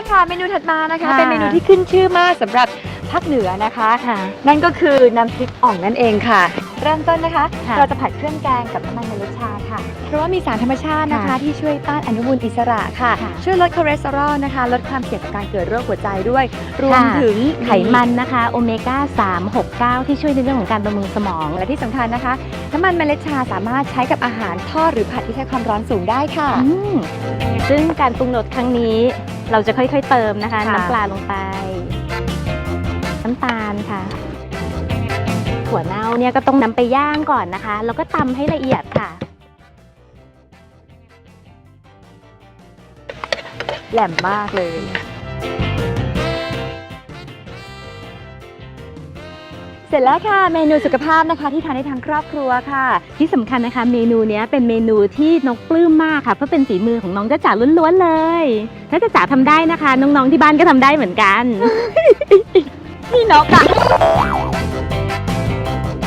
แล้วค่ะ เมนูถัดมานะคะ ค่ะ เป็นเมนูที่ขึ้นชื่อมากสำหรับภาคเหนือนะคะ ค่ะ นั่นก็คือน้ำพริกอ่องนั่นเองค่ะ เริ่มต้นนะคะ ค่ะเราจะผัดเครื่องแกงกับน้ำมันเมล็ดชาค่ะ เพราะว่ามีสารธรรมชาตินะคะ ค่ะที่ช่วยต้านอนุมูลอิสระค่ะ ค่ะช่วยลดคอเลสเตอรอลนะคะ ลดความเสี่ยงต่อการเกิดโรคหัวใจด้วย รวมค่ะ ถึงไขมันนะคะโอเมก้า 369 ที่ช่วยในเรื่องของการบำรุงสมอง และที่สำคัญนะคะ น้ำมันเมล็ดชาสามารถใช้กับอาหารทอดหรือผัดที่ใช้ความร้อนสูงได้ค่ะ อืมซึ่งการปรุงรสครั้งนี้ เราจะค่อยๆเติมนะคะ ค่ะ น้ำปลาลงไป น้ำตาลค่ะ ถั่วเน่าเนี่ยก็ต้องนำไปย่างก่อนนะคะ แล้วก็ตำให้ละเอียดค่ะ แหลมมากเลย เสร็จแล้วค่ะเมนูสุขภาพนะคะที่ทานได้ทั้งครอบครัวค่ะ ที่สำคัญนะคะ เมนูนี้เป็นเมนูที่นกปลื้มมากค่ะ เพราะเป็นฝีมือของน้องจ้าจ๋าล้วนๆเลย ถ้าจ้าจ๋าทำได้นะคะ น้องๆที่บ้านก็ทำได้เหมือนกัน นี่นกอะ